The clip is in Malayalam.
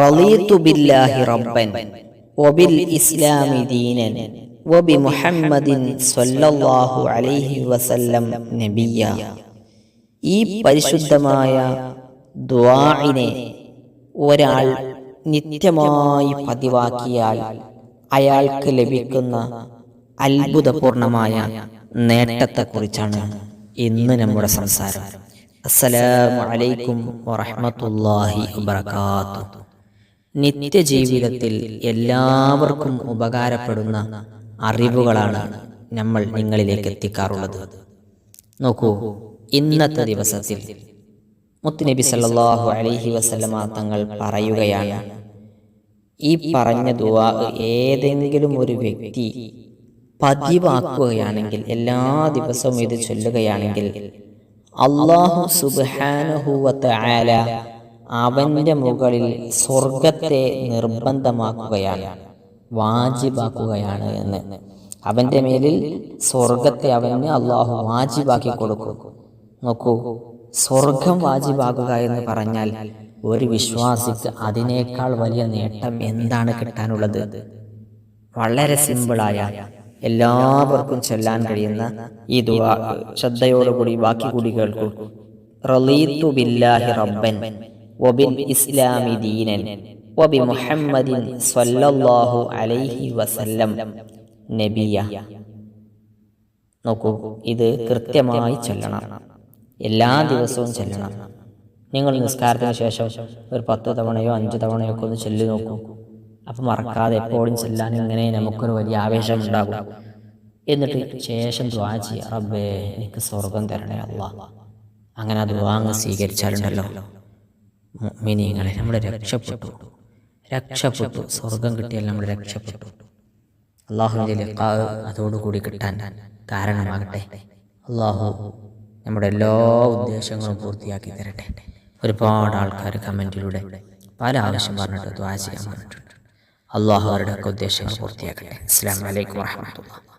റളീതു ബില്ലാഹി റബ്ബൻ വബിൽ ഇസ്ലാമി ദീനൻ വബി മുഹമ്മദിൻ സല്ലല്ലാഹു അലൈഹി വസല്ലം നബിയ. ഈ പരിശുദ്ധമായ ദ്വാഇനെ ഒരാൾ നിത്യമായി പതിവാക്കിയാൽ അയാൾക്ക് ലഭിക്കുന്ന അത്ഭുതപൂർണമായ നേട്ടത്തെക്കുറിച്ചാണ് ഇന്ന് നമ്മുടെ സംസാരം. അസ്സലാമു അലൈക്കും വറഹ്മത്തുള്ളാഹി വബറകാതുഹു. നിത്യജീവിതത്തിൽ എല്ലാവർക്കും ഉപകാരപ്പെടുന്ന അറിവുകളാണ് നമ്മൾ നിങ്ങളിലേക്ക് എത്തിക്കാറുള്ളത്. നോക്കൂ ഇന്നത്തെ ദിവസത്തിൽ മുത്തുനബി സല്ലാഹു അലഹി വസല്ലമ തങ്ങൾ പറയുകയാണ് ഈ പറഞ്ഞ ദുവാ ഏതെങ്കിലും ഒരു വ്യക്തി പതിവാക്കുകയാണെങ്കിൽ എല്ലാ ദിവസവും ഇത് ചൊല്ലുകയാണെങ്കിൽ അള്ളാഹു സുബ്ഹാനഹുവല അവന്റെ മുകളിൽ സ്വർഗത്തെ നിർബന്ധമാക്കുകയാണ് വാജിബാക്കുകയാണ് എന്ന്. അവന്റെ മേലിൽ സ്വർഗത്തെ അവന് അള്ളാഹു വാജിബാക്കി കൊടുക്കും. നോക്കൂ സ്വർഗം വാജിബാക്കുക എന്ന് പറഞ്ഞാൽ ഒരു വിശ്വാസിക്ക് അതിനേക്കാൾ വലിയ നേട്ടം എന്താണ് കിട്ടാനുള്ളത്? വളരെ സിമ്പിളായ എല്ലാവർക്കും ചൊല്ലാൻ കഴിയുന്ന ഈ ദുവാ ശ്രദ്ധയോടുകൂടി ബാക്കി കൂടി കേൾക്കൂ ബില്ലാഹി റബ്ബൻ. ഇസ്ലാമി ദീനൻ വബി മുഹമ്മദിൻ സല്ലല്ലാഹു അലൈഹി വസല്ലം നബിയ നോക്കൂ ഇത് കൃത്യമായി ചൊല്ലണം. എല്ലാ ദിവസവും ചൊല്ലണം. നിങ്ങൾ നിസ്കാരത്തിന് ശേഷം ഒരു പത്ത് തവണയോ അഞ്ച് തവണയോ ഒക്കെ ഒന്ന് ചൊല്ലി നോക്കൂ. അപ്പം മറക്കാതെ എപ്പോഴും ചെല്ലാൻ ഇങ്ങനെ നമുക്കൊരു വലിയ ആവേശം ഉണ്ടാകും. എന്നിട്ട് ശേഷം ദ്വാ ചെയ്യുക റബ്ബേ എനിക്ക് സ്വർഗം തരണേ അല്ല അങ്ങനെ അത് വാങ്ങ് സ്വീകരിച്ചാലുണ്ടല്ലോ. മിനിങ്ങളെ നമ്മൾ രക്ഷപ്പെട്ടു. രക്ഷപ്പെട്ടു. സ്വർഗം കിട്ടിയാൽ നമ്മൾ രക്ഷപ്പെട്ടു. അള്ളാഹുവിന്റെ അതോടുകൂടി കിട്ടാൻ കാരണമാകട്ടെ. അള്ളാഹു നമ്മുടെ എല്ലാ ഉദ്ദേശങ്ങളും പൂർത്തിയാക്കി തരട്ടെ. ഒരുപാട് ആൾക്കാർ കമന്റിലൂടെ പല ആവശ്യം പറഞ്ഞിട്ട് ദ്വാ ചെയ്യാൻ പറഞ്ഞിട്ടുണ്ട്. അള്ളാഹു അവരുടെയൊക്കെ ഉദ്ദേശങ്ങൾ പൂർത്തിയാക്കട്ടെ. അസ്സാം വലൈക്കും വാഹമത്തുള്ള